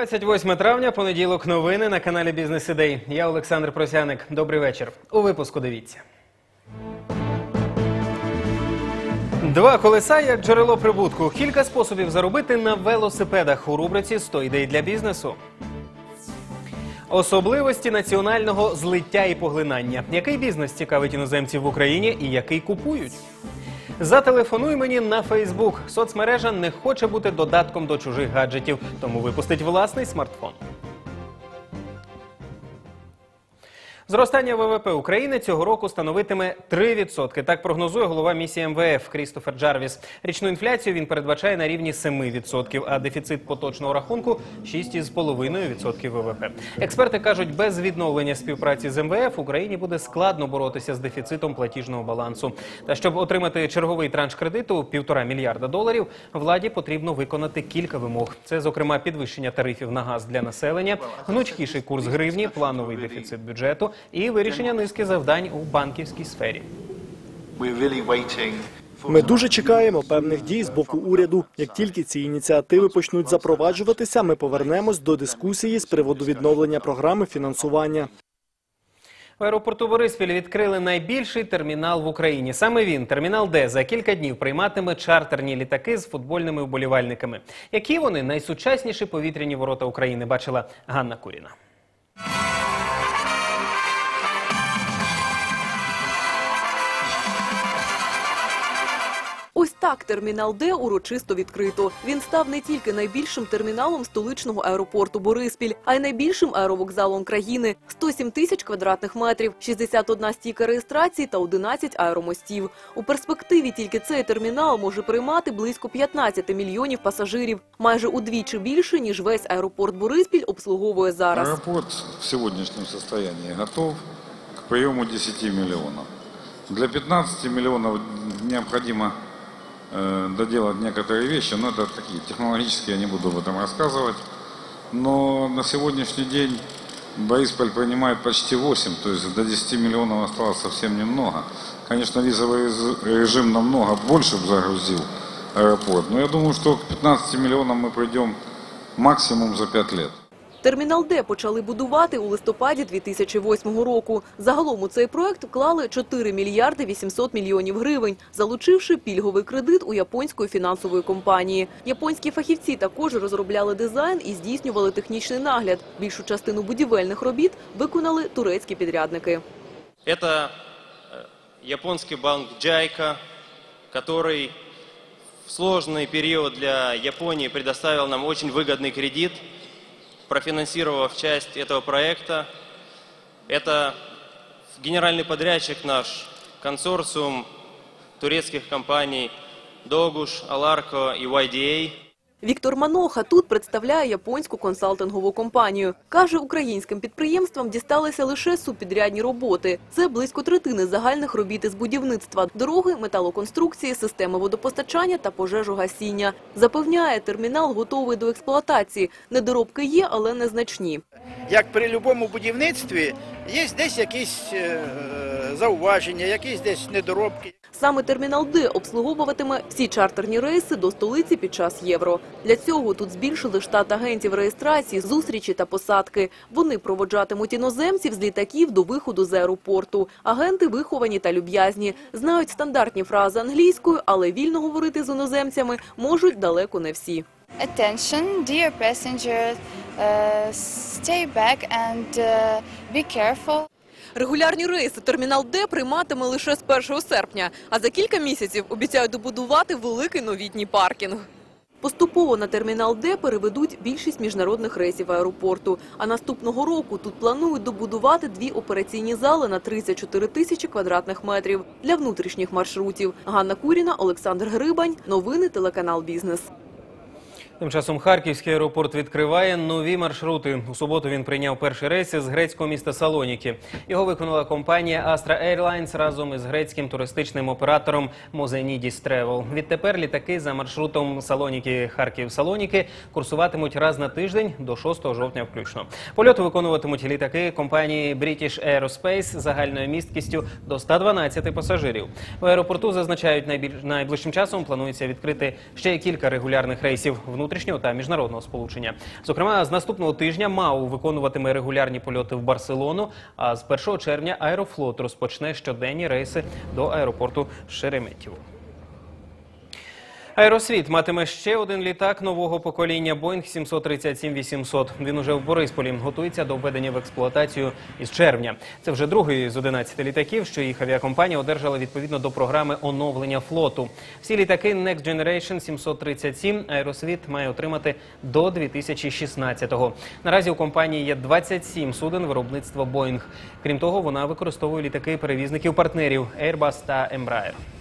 28 травня, понеділок, новини на каналі Бізнес Ідей. Я Олександр Просяник. Добрий вечір. У випуску дивіться. Два колеса як джерело прибутку. Кілька способів заробити на велосипедах у рубриці «100 ідей для бізнесу. Особливості національного злиття і поглинання. Який бізнес цікавить іноземців в Україні і який купують? Зателефонуй мені на Фейсбук. Соцмережа не хоче бути додатком до чужих гаджетів, тому випустить власний смартфон. Зростання ВВП України цього року становитиме 3%. Так прогнозує голова місії МВФ Крістофер Джарвіс. Річну інфляцію він передбачає на рівні 7%, а дефіцит поточного рахунку 6,5% ВВП. Експерти кажуть, без відновлення співпраці з МВФ Україні буде складно боротися з дефіцитом платіжного балансу. Та щоб отримати черговий транш кредиту півтора мільярда доларів, владі потрібно виконати кілька вимог. Це, зокрема, підвищення тарифів на газ для населення, гнучкіший курс гривні, плановий дефіцит бюджету і вирішення низки завдань у банківській сфері. Ми дуже чекаємо певних дій з боку уряду. Як тільки ці ініціативи почнуть запроваджуватися, ми повернемось до дискусії з приводу відновлення програми фінансування. В аеропорту Бориспіль відкрили найбільший термінал в Україні. Саме він, термінал Д, за кілька днів прийматиме чартерні літаки з футбольними вболівальниками. Які вони найсучасніші повітряні ворота України? Бачила Ганна Куріна. Ось так термінал Д урочисто відкрито. Він став не тільки найбільшим терміналом столичного аеропорту Бориспіль, а й найбільшим аеровокзалом країни 107 тисяч квадратних метрів, 61 стійка реєстрації та 11 аеромостів. У перспективі тільки цей термінал може приймати близько 15 мільйонів пасажирів, майже удвічі більше ніж весь аеропорт Бориспіль обслуговує зараз. Аэропорт в сегодняшнем состоянии готов к приему 10 миллионов. Для 15 миллионов необходимо э, доделать некоторые вещи, но это такие технологические, я не буду об этом рассказывать. Но на сегодняшний день Борисполь принимает почти 8, то есть до 10 миллионов осталось совсем немного. Конечно, визовый рез- режим намного больше бы загрузил аэропорт, но я думаю, что к 15 миллионам мы придем максимум за 5 лет. Термінал Д почали будувати у листопаді 2008 року. Загалом у цей проект вклали 4 мільярди 800 мільйонів гривень, залучивши пільговий кредит у японської фінансової компанії. Японські фахівці також розробляли дизайн і здійснювали технічний нагляд. Більшу частину будівельних робіт виконали турецькі підрядники. Это э, японский банк Джайка, который в сложный период для Японии предоставил нам очень выгодный кредит, профинансировав часть этого проекта. Это генеральный подрядчик наш, консорциум турецких компаний Догуш, Аларко и YDA. Віктор Маноха тут представляє японську консалтингову компанію. Каже, українським підприємствам дісталися лише субпідрядні роботи. Це близько третини загальних робіт із будівництва, дороги, металоконструкції, системи водопостачання та пожежогасіння. Запевняє, термінал готовий до експлуатації. Недоробки є, але незначні. як при будь-якому будівництві, є десь якісь е, зауваження, якісь десь недоробки. Саме термінал Д обслуговуватиме всі чартерні рейси до столиці під час євро. Для цього тут збільшили штат агентів реєстрації, зустрічі та посадки. Вони проводжатимуть іноземців з літаків до виходу з аеропорту. Агенти виховані та люб'язні, знають стандартні фрази англійською, але вільно говорити з іноземцями можуть далеко не всі. Attention, dear passengers, uh, stay back and uh, be careful. Регулярні рейси термінал Д прийматиме лише з 1 серпня, а за кілька місяців обіцяють добудувати великий новітній паркінг. Поступово на термінал Д переведуть більшість міжнародних рейсів аеропорту. А наступного року тут планують добудувати дві операційні зали на 34 тисячі квадратних метрів для внутрішніх маршрутів. Ганна Куріна, Олександр Грибань. Новини телеканал Бізнес. Тим часом Харківський аеропорт відкриває нові маршрути. У суботу він прийняв перший рейс з грецького міста Салоніки. Його виконала компанія Astra Airlines разом із грецьким туристичним оператором Mozenidis Travel. Відтепер літаки за маршрутом Салоніки Харків Салоніки курсуватимуть раз на тиждень до 6 жовтня включно. Польоти виконуватимуть літаки компанії British Aerospace загальною місткістю до 112 пасажирів. В аеропорту зазначають найближчим часом планується відкрити ще кілька регулярних рейсів внутрішніх внутрішнього та міжнародного сполучення. Зокрема, з наступного тижня МАУ виконуватиме регулярні польоти в Барселону. А з 1 червня Аерофлот розпочне щоденні рейси до аеропорту Шереметьєво. Аеросвіт матиме ще один літак нового покоління Boeing 737-800. Він уже в Борисполі готується до введення в експлуатацію із червня. Це вже другий з 11 літаків, що їх авіакомпанія одержала відповідно до програми оновлення флоту. Всі літаки Next Generation 737 Аеросвіт має отримати до 2016-го. Наразі у компанії є 27 суден виробництва Boeing. Крім того, вона використовує літаки перевізників партнерів Airbus та Embraer.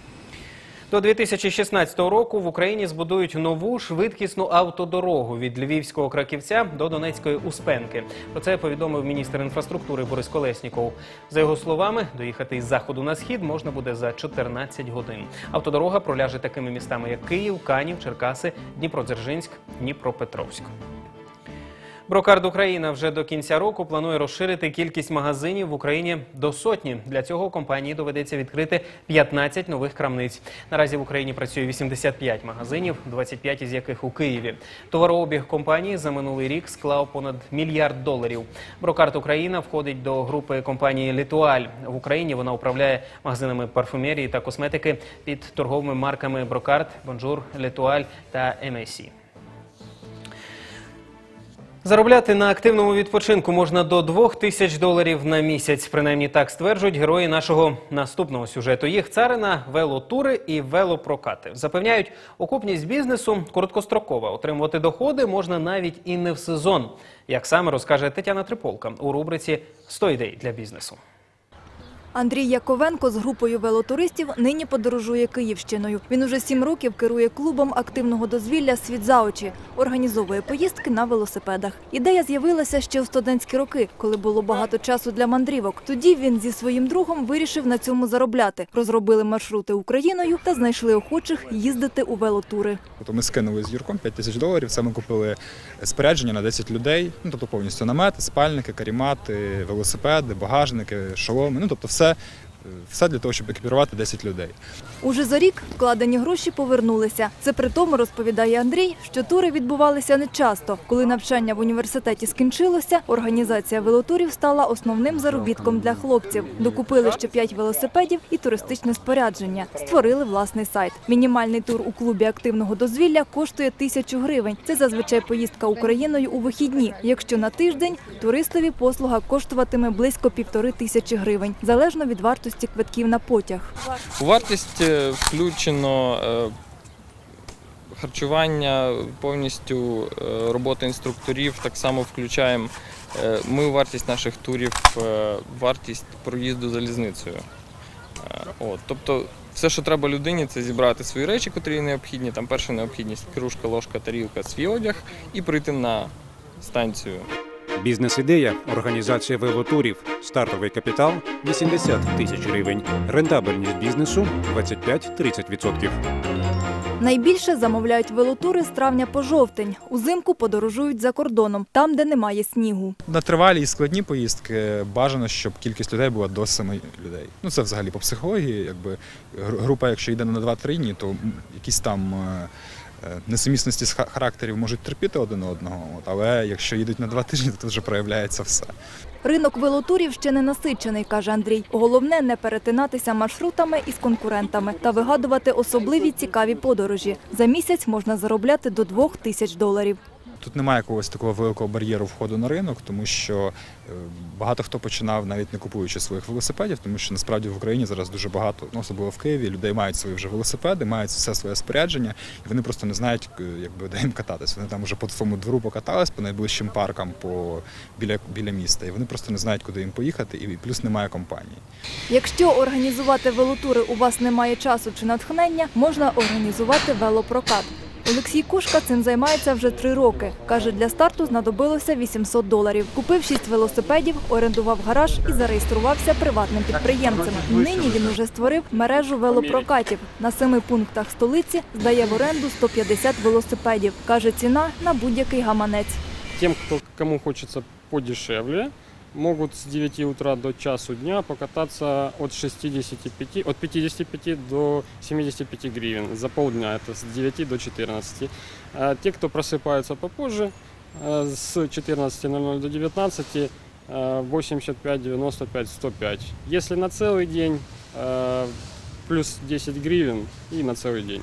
До 2016 року в Україні збудують нову швидкісну автодорогу від Львівського Краківця до Донецької Успенки. Про це повідомив міністр інфраструктури Борис Колесніков. За його словами, доїхати із заходу на схід можна буде за 14 годин. Автодорога проляже такими містами, як Київ, Канів, Черкаси, Дніпродзержинськ, Дніпропетровськ. Брокард Україна вже до кінця року планує розширити кількість магазинів в Україні до сотні. Для цього компанії доведеться відкрити 15 нових крамниць. Наразі в Україні працює 85 магазинів, 25 із яких у Києві. Товарообіг компанії за минулий рік склав понад мільярд доларів. Брокард Україна входить до групи компанії Літуаль. В Україні вона управляє магазинами парфумерії та косметики під торговими марками Брокард, Бонжур, Літуаль та MSC. Заробляти на активному відпочинку можна до 2 тисяч доларів на місяць. Принаймні так стверджують герої нашого наступного сюжету. Їх царина, велотури і велопрокати. Запевняють, окупність бізнесу короткострокова. Отримувати доходи можна навіть і не в сезон. Як саме розкаже Тетяна Триполка у рубриці «100 ідей для бізнесу. Андрій Яковенко з групою велотуристів нині подорожує Київщиною. Він уже сім років керує клубом активного дозвілля Світ за очі, організовує поїздки на велосипедах. Ідея з'явилася ще у студентські роки, коли було багато часу для мандрівок. Тоді він зі своїм другом вирішив на цьому заробляти. Розробили маршрути Україною та знайшли охочих їздити у велотури. Тобто ми скинули з Юрком 5 тисяч доларів. Саме купили спорядження на 10 людей. Ну тобто повністю намети, спальники, карімати, велосипеди, багажники, шоломи. Ну тобто, все, все для того, щоб екіпірувати 10 людей. Уже за рік вкладені гроші повернулися. Це при тому, розповідає Андрій, що тури відбувалися нечасто. Коли навчання в університеті скінчилося, організація велотурів стала основним заробітком для хлопців. Докупили ще п'ять велосипедів і туристичне спорядження. Створили власний сайт. Мінімальний тур у клубі активного дозвілля коштує тисячу гривень. Це зазвичай поїздка Україною у вихідні. Якщо на тиждень туристові послуга коштуватиме близько півтори тисячі гривень, залежно від вартості квитків на потяг. У вартість включено е, харчування, повністю е, робота інструкторів. Так само включаємо е, ми вартість наших турів, вартість проїзду залізницею. От, тобто все, що треба людині, це зібрати свої речі, котрі необхідні. Там перша необхідність кружка, ложка, тарілка, свій одяг і прийти на станцію. Бізнес-ідея організація велотурів. Стартовий капітал 80 тисяч гривень. Рентабельність бізнесу 25-30%. Найбільше замовляють велотури з травня по жовтень. Узимку подорожують за кордоном, там, де немає снігу. На тривалі і складні поїздки бажано, щоб кількість людей була до 7 людей. Ну це взагалі по психології. Якби група, якщо йде на 2-3 дні, то якісь там. Е, Несумісності характерів можуть терпіти один одного, але якщо їдуть на два тижні, то тут вже проявляється все. Ринок велотурів ще не насичений, каже Андрій. Головне не перетинатися маршрутами із конкурентами та вигадувати особливі цікаві подорожі. За місяць можна заробляти до двох тисяч доларів. Тут немає якогось такого великого бар'єру входу на ринок, тому що е, багато хто починав навіть не купуючи своїх велосипедів, тому що насправді в Україні зараз дуже багато, ну особливо в Києві, людей мають свої вже велосипеди, мають все своє спорядження, і вони просто не знають, е, якби де їм кататись. Вони там вже по своєму двору покатались по найближчим паркам по біля біля міста, і вони просто не знають, куди їм поїхати, і плюс немає компанії. Якщо організувати велотури у вас немає часу чи натхнення, можна організувати велопрокат. Олексій Кушка цим займається вже три роки. Каже, для старту знадобилося 800 доларів. Купив шість велосипедів, орендував гараж і зареєструвався приватним підприємцем. Нині він уже створив мережу велопрокатів. На семи пунктах столиці здає в оренду 150 велосипедів. Каже, ціна на будь-який гаманець. Тем, кто, кому хочется подешевле, могут с 9 утра до часу дня покататься от 65, от 55 до 75 гривен за полдня, это с 9 до 14. А те, кто просыпаются попозже, э, с 14.00 до 19, э, 85, 95, 105. Если на целый день, э, плюс 10 гривен и на целый день.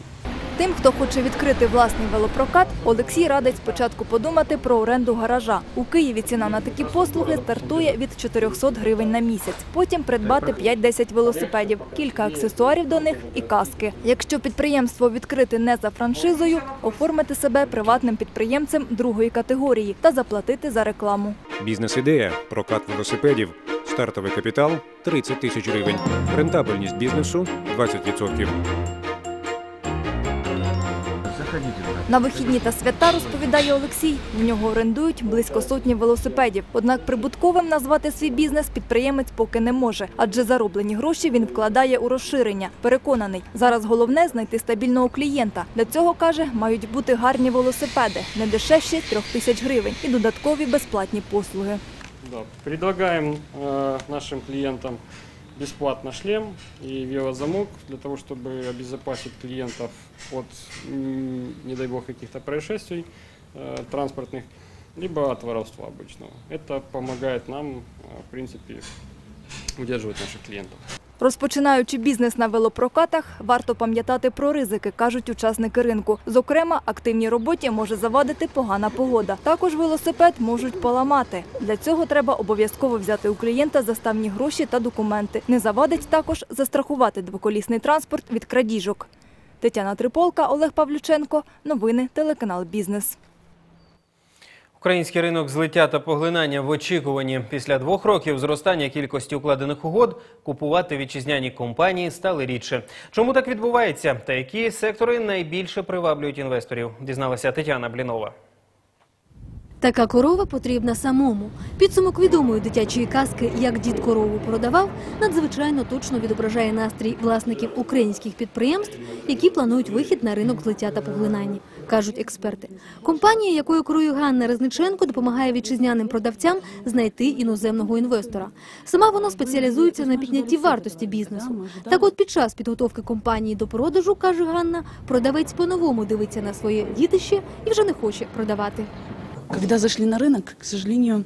Тим, хто хоче відкрити власний велопрокат, Олексій радить спочатку подумати про оренду гаража. У Києві ціна на такі послуги стартує від 400 гривень на місяць. Потім придбати 5-10 велосипедів, кілька аксесуарів до них і каски. Якщо підприємство відкрити не за франшизою, оформити себе приватним підприємцем другої категорії та заплатити за рекламу. Бізнес-ідея, прокат велосипедів, стартовий капітал 30 тисяч гривень, рентабельність бізнесу 20%. На вихідні та свята, розповідає Олексій, в нього орендують близько сотні велосипедів. Однак прибутковим назвати свій бізнес підприємець поки не може, адже зароблені гроші він вкладає у розширення. Переконаний, зараз головне знайти стабільного клієнта. Для цього, каже, мають бути гарні велосипеди, не дешевші трьох тисяч гривень і додаткові безплатні послуги. Да. Предлагаем э, нашим клиентам бесплатно шлем и велозамок для того, чтобы обезопасить клиентов от, не дай бог, каких-то происшествий э, транспортных, либо от воровства обычного. Это помогает нам, э, в принципе, удерживать наших клиентов. Розпочинаючи бізнес на велопрокатах, варто пам'ятати про ризики, кажуть учасники ринку. Зокрема, активній роботі може завадити погана погода. Також велосипед можуть поламати. Для цього треба обов'язково взяти у клієнта заставні гроші та документи. Не завадить також застрахувати двоколісний транспорт від крадіжок. Тетяна Триполка, Олег Павлюченко. Новини телеканал Бізнес. Український ринок злиття та поглинання в очікуванні після двох років зростання кількості укладених угод купувати вітчизняні компанії стали рідше. Чому так відбувається? Та які сектори найбільше приваблюють інвесторів? Дізналася Тетяна Блінова. Така корова потрібна самому. Підсумок відомої дитячої казки Як дід корову продавав надзвичайно точно відображає настрій власників українських підприємств, які планують вихід на ринок злиття та поглинання, кажуть експерти. Компанія, якою керує Ганна Резниченко, допомагає вітчизняним продавцям знайти іноземного інвестора. Сама вона спеціалізується на піднятті вартості бізнесу. Так, от під час підготовки компанії до продажу, каже Ганна, продавець по-новому дивиться на своє дітище і вже не хоче продавати. Когда зашли на рынок, к сожалению,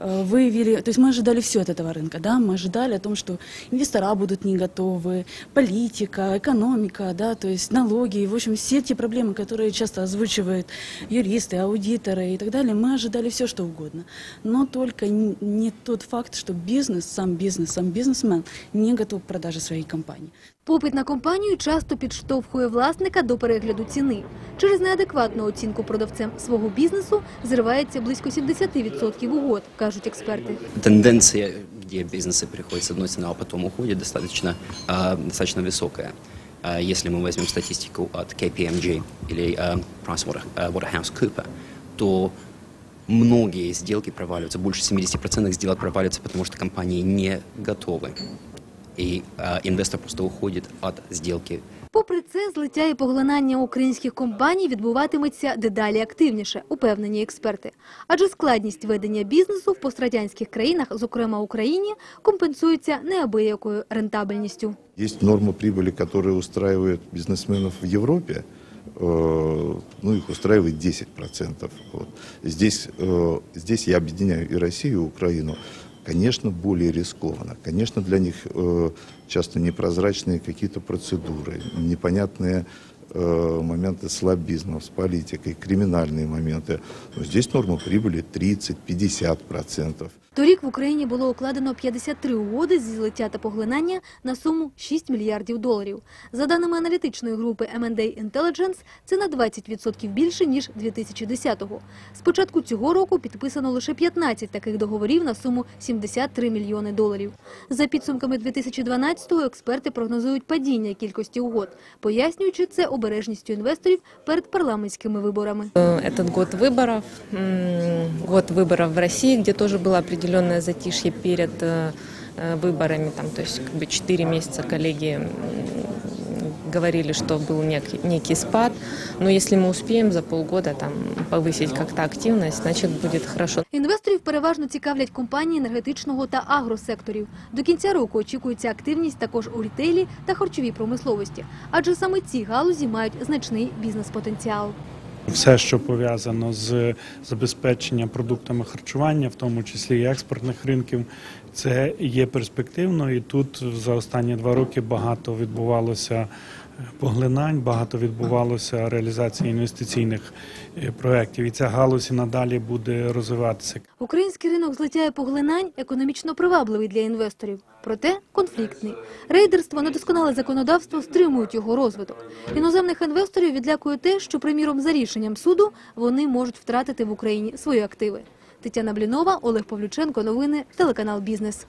выявили, то есть мы ожидали все от этого рынка, да, мы ожидали о том, что инвестора будут не готовы, политика, экономика, да, то есть налоги, в общем, все те проблемы, которые часто озвучивают юристы, аудиторы и так далее, мы ожидали все, что угодно. Но только н- не тот факт, что бизнес, сам бизнес, сам бизнесмен не готов к продаже своей компании. Попит на компанію часто підштовхує власника до перегляду ціни. Через неадекватну оцінку продавцем свого бізнесу зривається близько 70% угод, кажуть експерти. тенденция, где бизнесы приходят с одной цены, а потом уходят, достаточно, а, достаточно высокая. А, Если мы возьмем статистику от KPMG или а, PricewaterhouseCoopers, то многие сделки проваливаются, больше 70% сделок проваливаются, потому что компании не готовы. И а, инвестор просто уходит от сделки Попри це, злиття і поглинання українських компаній відбуватиметься дедалі активніше, упевнені експерти. Адже складність ведення бізнесу в пострадянських країнах, зокрема Україні, компенсується неабиякою рентабельністю. Есть норма прибыли, которая устраивает бизнесменов в Европе, э, ну, их устраивает 10%. Вот. Здесь, э, здесь я объединяю и Россию, и Украину. Конечно, более рискованно. Конечно, для них э, часто непрозрачные какие-то процедуры, непонятные э, моменты с лоббизмом, с политикой, криминальные моменты. Но здесь норма прибыли 30-50%. Торік в Україні було укладено 53 угоди зі злиття та поглинання на суму 6 мільярдів доларів. За даними аналітичної групи M&A Intelligence, це на 20% більше, ніж 2010-го. З початку цього року підписано лише 15 таких договорів на суму 73 мільйони доларів. За підсумками 2012-го експерти прогнозують падіння кількості угод, пояснюючи це обережністю інвесторів перед парламентськими виборами. Этот год выборов, м, год выборов в России, где тоже было определенное затишье перед э, э, выборами, там, то есть как бы 4 месяца коллеги м, говорили, что был некий, некий спад, но если мы успеем за полгода там повысить как-то активность, значит будет хорошо. Інвесторів переважно цікавлять компанії енергетичного та агросекторів. До кінця року очікується активність також у рітейлі та харчовій промисловості, адже саме ці галузі мають значний бізнес-потенціал. Все, що пов'язано з забезпеченням продуктами харчування, в тому числі і експортних ринків, це є перспективно. І тут за останні два роки багато відбувалося е, поглинань, багато відбувалося реалізації інвестиційних е, проєктів. І ця галузь надалі буде розвиватися. Український ринок злиття і поглинань економічно привабливий для інвесторів, проте конфліктний. Рейдерство, недосконале законодавство стримують його розвиток. Іноземних інвесторів відлякує те, що, приміром, за рішенням суду вони можуть втратити в Україні свої активи. Тетяна Блінова, Олег Павлюченко. Новини. Телеканал Бізнес.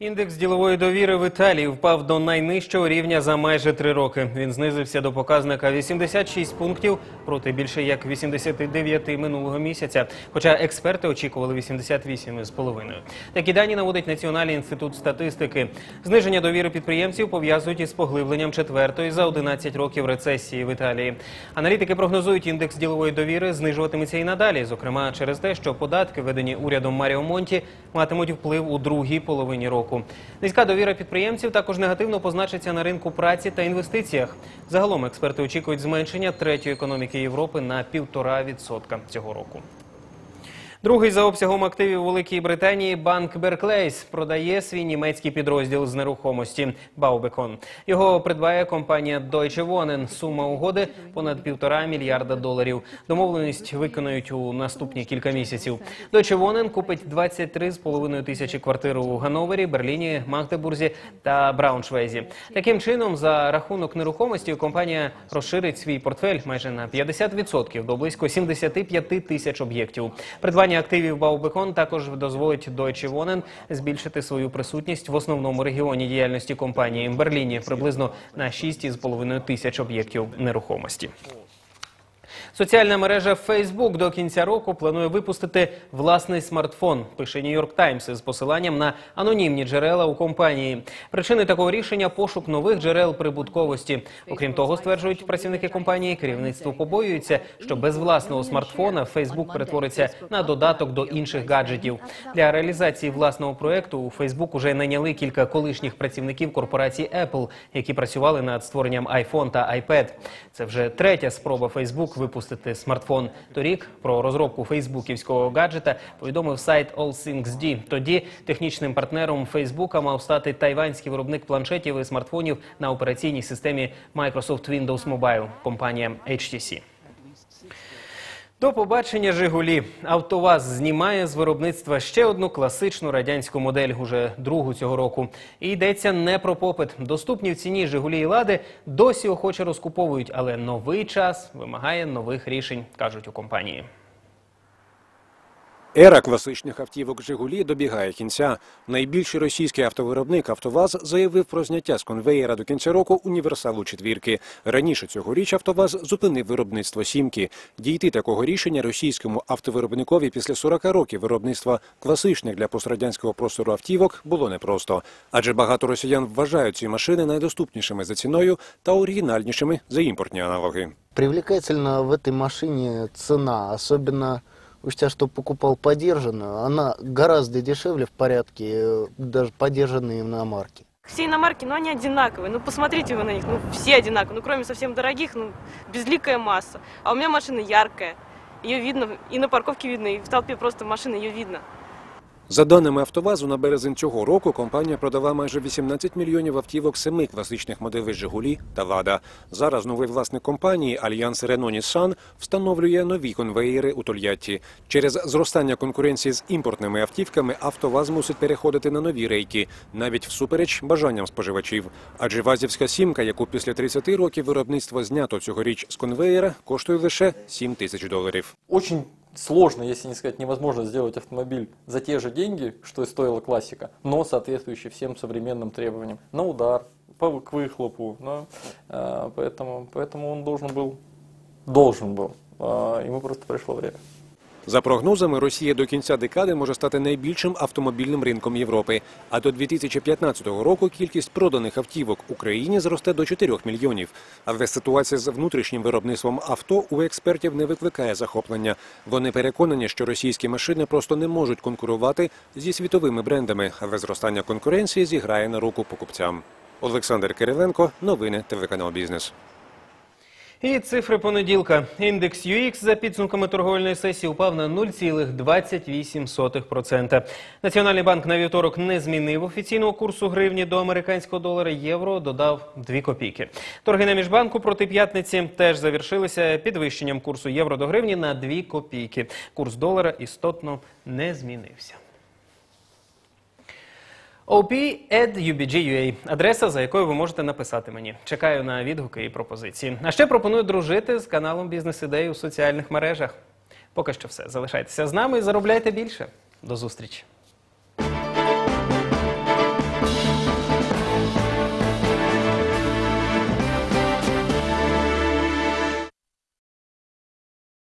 Індекс ділової довіри в Італії впав до найнижчого рівня за майже три роки. Він знизився до показника 86 пунктів проти більше як 89 минулого місяця. Хоча експерти очікували 88,5. Такі дані наводить Національний інститут статистики. Зниження довіри підприємців пов'язують із поглибленням четвертої за 11 років рецесії в Італії. Аналітики прогнозують, індекс ділової довіри знижуватиметься і надалі, зокрема через те, що податки, введені урядом Маріо Монті, матимуть вплив у другій половині року. Низька довіра підприємців також негативно позначиться на ринку праці та інвестиціях. Загалом експерти очікують зменшення третьої економіки Європи на півтора відсотка цього року. Другий за обсягом активів Великій Британії банк Берклейс продає свій німецький підрозділ з нерухомості Баубекон. Його придбає компанія Deutsche Wohnen. Сума угоди понад півтора мільярда доларів. Домовленість виконують у наступні кілька місяців. Deutsche Wohnen купить 23,5 тисячі квартир у Гановері, Берліні, Магдебурзі та Брауншвейзі. Таким чином, за рахунок нерухомості компанія розширить свій портфель майже на 50% до близько 75 тисяч об'єктів. Придбання активів Баубекон також дозволить Deutsche Wohnen збільшити свою присутність в основному регіоні діяльності компанії Берліні приблизно на 6,5 тисяч об'єктів нерухомості. Соціальна мережа Facebook до кінця року планує випустити власний смартфон, пише Нью-Йорк Таймс із посиланням на анонімні джерела у компанії. Причини такого рішення пошук нових джерел прибутковості. Окрім того, стверджують працівники компанії, керівництво побоюється, що без власного смартфона Facebook перетвориться на додаток до інших гаджетів. Для реалізації власного проекту у Facebook уже найняли кілька колишніх працівників корпорації Apple, які працювали над створенням iPhone та iPad. Це вже третя спроба Facebook випустити смартфон. Торік про розробку фейсбуківського гаджета повідомив сайт AllThingsD. Тоді технічним партнером Фейсбука мав стати тайванський виробник планшетів і смартфонів на операційній системі Microsoft Windows Mobile – компанія HTC. До побачення Жигулі. Автоваз знімає з виробництва ще одну класичну радянську модель, уже другу цього року. І йдеться не про попит. Доступні в ціні Жигулі і Лади досі охоче розкуповують, але новий час вимагає нових рішень, кажуть у компанії. Ера класичних автівок «Жигулі» добігає кінця. Найбільший російський автовиробник «АвтоВАЗ» заявив про зняття з конвеєра до кінця року універсалу четвірки. Раніше цьогоріч «АвтоВАЗ» зупинив виробництво «сімки». Дійти такого рішення російському автовиробникові після 40 років виробництва класичних для пострадянського простору автівок було непросто. Адже багато росіян вважають ці машини найдоступнішими за ціною та оригінальнішими за імпортні аналоги. Привлекательна в этой машине цена, особенно учтя, что покупал подержанную, она гораздо дешевле в порядке, э, даже подержанные иномарки. Все иномарки, ну они одинаковые. Ну посмотрите вы на них, ну все одинаковые. Ну кроме совсем дорогих, ну безликая масса. А у меня машина яркая. Ее видно, и на парковке видно, и в толпе просто машины ее видно. За даними «АвтоВАЗу», на березень цього року компанія продала майже 18 мільйонів автівок семи класичних моделей «Жигулі» та «Лада». Зараз новий власник компанії «Альянс Рено Ніссан» встановлює нові конвеєри у Тольятті. Через зростання конкуренції з імпортними автівками «АвтоВАЗ» мусить переходити на нові рейки, навіть всупереч бажанням споживачів. Адже «ВАЗівська сімка», яку після 30 років виробництва знято цьогоріч з конвеєра, коштує лише 7 тисяч доларів. Очень сложно, если не сказать невозможно, сделать автомобиль за те же деньги, что и стоила классика, но соответствующий всем современным требованиям. На удар, по, к выхлопу. Да? А, поэтому, поэтому он должен был, должен был. А, ему просто пришло время. За прогнозами, Росія до кінця декади може стати найбільшим автомобільним ринком Європи. А до 2015 року кількість проданих автівок Україні зросте до 4 мільйонів. Але ситуація з внутрішнім виробництвом авто у експертів не викликає захоплення. Вони переконані, що російські машини просто не можуть конкурувати зі світовими брендами, але зростання конкуренції зіграє на руку покупцям. Олександр Кириленко, новини телеканал Бізнес. І цифри понеділка. Індекс UX за підсумками торговельної сесії упав на 0,28%. Національний банк на вівторок не змінив офіційного курсу гривні до американського долара. Євро додав 2 копійки. Торги на міжбанку проти п'ятниці теж завершилися підвищенням курсу євро до гривні на 2 копійки. Курс долара істотно не змінився. op.ubg.ua – адреса, за якою ви можете написати мені. Чекаю на відгуки і пропозиції. А ще пропоную дружити з каналом Бізнес-ідеї у соціальних мережах. Поки що все. Залишайтеся з нами і заробляйте більше. До зустрічі.